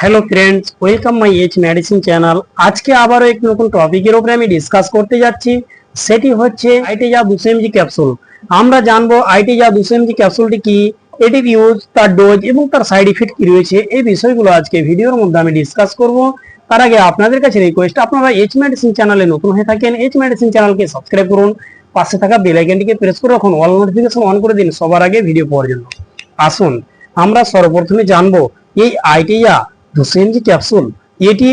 Hello friends welcome my H medicine channel আজকে আবারও একটি নতুন টপিকের উপরে আমি ডিসকাস করতে যাচ্ছি। সেটি হচ্ছে আইটিজা দুশো এমজি ক্যাপসুল আমরা জানব আইটিজা দুশো এমজি ক্যাপসুলটি কি, এটির ইউজ তার ডোজ এবং তার সাইড ইফেক্ট কি রয়েছে, এই বিষয়গুলো আজকে ভিডিওর মধ্যে আমি ডিসকাস করব। তার আগে আপনাদের কাছে রিকোয়েস্ট আপনারা এইচ মেডিসিন চ্যানেলে নতুন হয়ে থাকেন এইচ মেডিসিন চ্যানেলকে সাবস্ক্রাইব করুন। পাশে থাকা বেল আইকনটিকে প্রেস করে রাখুন অল নোটিফিকেশন অন করে দিন সবার আগে ভিডিও পাওয়ার জন্য। আসুন, আমরা সর্বপ্রথমে জানব, এই আইটিয়া দুসেনজি ক্যাপসুল এটি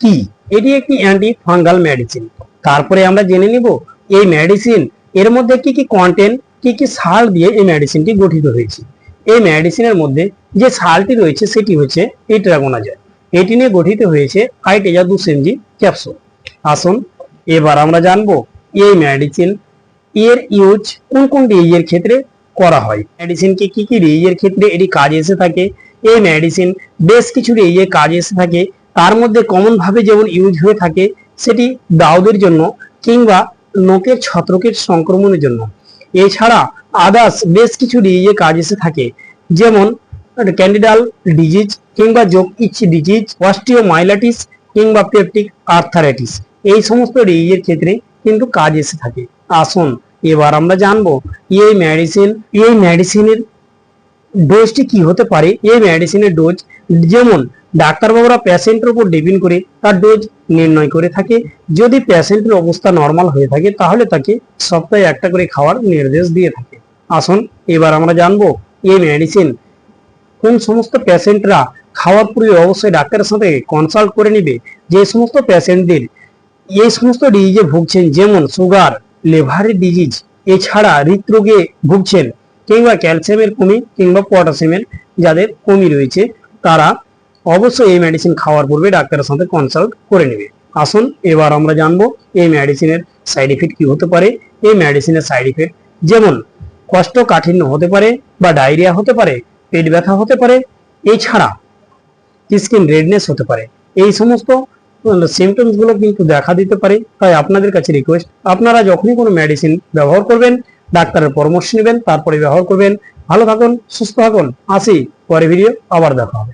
কি এটি একটি অ্যান্টি ফাঙ্গাল মেডিসিন তারপরে আমরা জেনে নিব এই মেডিসিন এর মধ্যে কি কি কন্টেন্ট কি কি সার দিয়ে এই মেডিসিনটি গঠিত হয়েছে এই মেডিসিনের মধ্যে যে সারটি রয়েছে সেটি হচ্ছে ইট্রাগোনাজল এটি নিয়ে গঠিত হয়েছে আইটেজা দুসেনজি ক্যাপসুল আসুন এবার আমরা জানব এই মেডিসিন এর ইউজ কোন কোন ডিজিজের ক্ষেত্রে করা হয় মেডিসিনকে কি কি ডিজিজের ক্ষেত্রে এটি কাজে এসে থাকে এই মেডিসিন বেশ কিছু ডিজিজে কাজে এসে থাকে, তার মধ্যে কমন ভাবে যেমন ইউজ হয়ে থাকে, সেটি দাউদের জন্য কিংবা নোকের ছত্রকের সংক্রমণের জন্য। এছাড়া আদার্স বেশ কিছু ডিজিজে কাজ এসে থাকে, যেমন ক্যান্ডিডাল ডিজিজ কিংবা যোগ ইচ ডিজিজ অস্টিওমাইলাইটিস কিংবা পেপটিক আর্থারাইটিস এই সমস্ত ডিজিজের ক্ষেত্রে কিন্তু কাজ এসে থাকে। আসুন, এবার আমরা জানব, এই মেডিসিন এই মেডিসিনের ডোজটি কি হতে পারে? এই মেডিসিনের ডোজ যেমন ডাক্তারবাবুরা পেশেন্টের উপর ডিপেন্ড করে তার ডোজ নির্ণয় করে থাকে। যদি পেশেন্টের অবস্থা নর্মাল হয়ে থাকে, তাহলে তাকে সপ্তাহে একটা করে খাওয়ার নির্দেশ দিয়ে থাকে। আসুন, এবার আমরা জানব এই মেডিসিন কোন সমস্ত পেশেন্টরা খাওয়ার পূর্বে অবশ্যই ডাক্তারের সাথে কনসাল্ট করে নেবে। যে সমস্ত পেশেন্টদের এই সমস্ত ডিজিজে ভুগছেন, যেমন সুগার লিভারের ডিজিজ এছাড়া হৃদরোগে ভুগছেন কিংবা ক্যালসিয়ামের কমি কিংবা পটাশিয়ামের যাদের কমি রয়েছে, তারা অবশ্যই এই মেডিসিন খাওয়ার পূর্বে ডাক্তারের সাথে কনসাল্ট করে নেবে। আসুন, এবার আমরা জানব এই মেডিসিনের সাইড ইফেক্ট কী হতে পারে। এই মেডিসিনের সাইড ইফেক্ট যেমন কষ্টকাঠিন্য হতে পারে বা ডায়রিয়া হতে পারে, পেট ব্যথা হতে পারে, এছাড়া স্কিন রেডনেস হতে পারে। এই সমস্ত সিমটমসগুলো কিন্তু দেখা দিতে পারে। তাই আপনাদের কাছে রিকোয়েস্ট আপনারা যখনই কোনো মেডিসিন ব্যবহার করবেন ডাক্তারের পরামর্শ নেবেন, তারপরে ব্যবহার করবেন। ভালো থাকুন, সুস্থ থাকুন। আসি পরে ভিডিও আবার দেখা হবে।